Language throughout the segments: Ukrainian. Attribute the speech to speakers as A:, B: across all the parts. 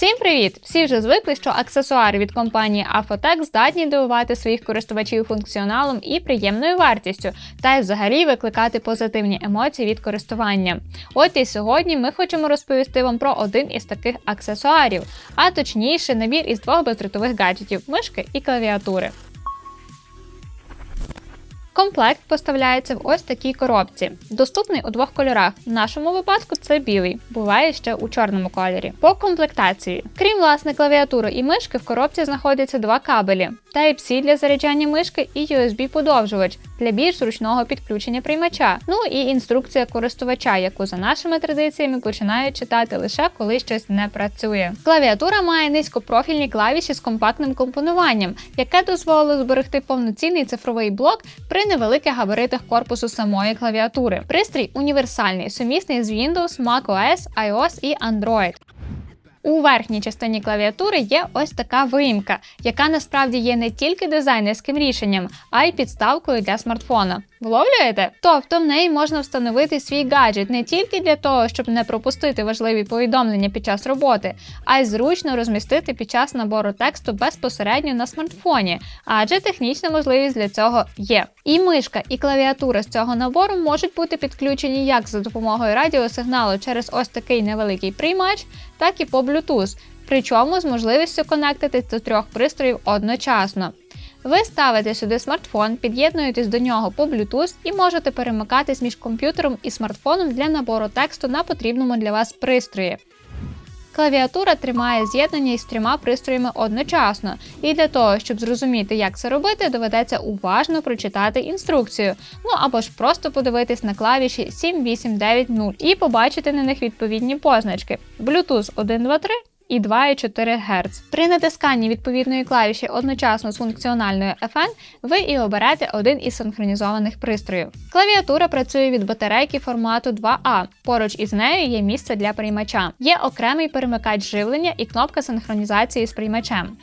A: Всім привіт! Всі вже звикли, що аксесуари від компанії Afotec здатні дивувати своїх користувачів функціоналом і приємною вартістю, та й взагалі викликати позитивні емоції від користування. От і сьогодні ми хочемо розповісти вам про один із таких аксесуарів, а точніше набір із двох бездротових гаджетів мишки і клавіатури. Комплект поставляється в ось такій коробці. Доступний у двох кольорах. В нашому випадку це білий, буває ще у чорному кольорі. По комплектації. Крім власне клавіатури і мишки, в коробці знаходяться два кабелі: Type-C для заряджання мишки і USB-подовжувач для більш зручного підключення приймача. Ну і інструкція користувача, яку за нашими традиціями починають читати лише коли щось не працює. Клавіатура має низькопрофільні клавіші з компактним компонуванням, яке дозволило зберегти повноцінний цифровий блок при невеликих габаритах корпусу самої клавіатури. Пристрій універсальний, сумісний з Windows, macOS, iOS і Android. У верхній частині клавіатури є ось така виїмка, яка насправді є не тільки дизайнерським рішенням, а й підставкою для смартфона. Вловлюєте? Тобто в неї можна встановити свій гаджет не тільки для того, щоб не пропустити важливі повідомлення під час роботи, а й зручно розмістити під час набору тексту безпосередньо на смартфоні, адже технічна можливість для цього є. І мишка, і клавіатура з цього набору можуть бути підключені як за допомогою радіосигналу через ось такий невеликий приймач, так і по Bluetooth, причому з можливістю конектитись до трьох пристроїв одночасно. Ви ставите сюди смартфон, під'єднуєтесь до нього по Bluetooth і можете перемикатись між комп'ютером і смартфоном для набору тексту на потрібному для вас пристрої. Клавіатура тримає з'єднання із трьома пристроями одночасно, і для того, щоб зрозуміти, як це робити, доведеться уважно прочитати інструкцію, ну або ж просто подивитись на клавіші 7890 і побачити на них відповідні позначки: Bluetooth 123 і 2,4 Гц. При натисканні відповідної клавіші одночасно з функціональною FN ви і оберете один із синхронізованих пристроїв. Клавіатура працює від батарейки формату 2А. Поруч із нею є місце для приймача. Є окремий перемикач живлення і кнопка синхронізації з приймачем.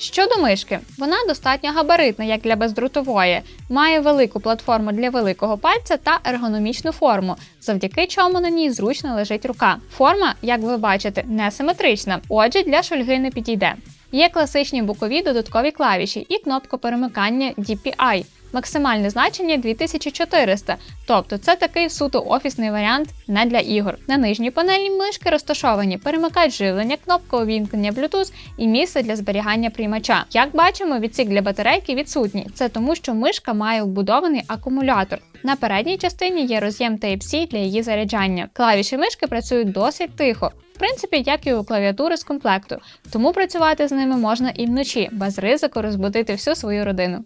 A: Щодо мишки, вона достатньо габаритна, як для бездрутової, має велику платформу для великого пальця та ергономічну форму, завдяки чому на ній зручно лежить рука. Форма, як ви бачите, не симетрична, отже, для шульги не підійде. Є класичні бокові додаткові клавіші і кнопка перемикання DPI. Максимальне значення 2400, тобто це такий суто офісний варіант не для ігор. На нижній панелі мишки розташовані перемикач живлення, кнопка увімкнення Bluetooth і місце для зберігання приймача. Як бачимо, відсік для батарейки відсутній. Це тому, що мишка має вбудований акумулятор. На передній частині є роз'єм Type-C для її заряджання. Клавіші мишки працюють досить тихо. В принципі, як і у клавіатури з комплекту, тому працювати з ними можна і вночі, без ризику розбудити всю свою родину.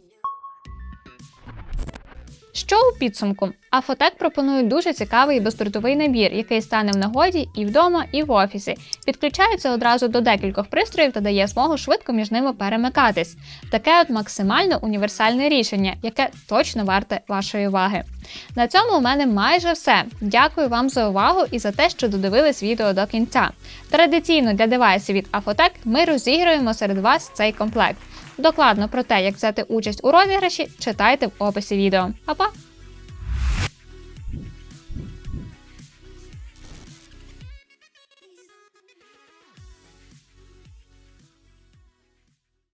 A: Що у підсумку? Афотек пропонує дуже цікавий бездротовий набір, який стане в нагоді і вдома, і в офісі. Підключається одразу до декількох пристроїв та дає змогу швидко між ними перемикатись. Таке от максимально універсальне рішення, яке точно варте вашої уваги. На цьому у мене майже все. Дякую вам за увагу і за те, що додивились відео до кінця. Традиційно для девайсів від Афотек ми розіграємо серед вас цей комплект. Докладно про те, як взяти участь у розіграші, читайте в описі відео. Па-па!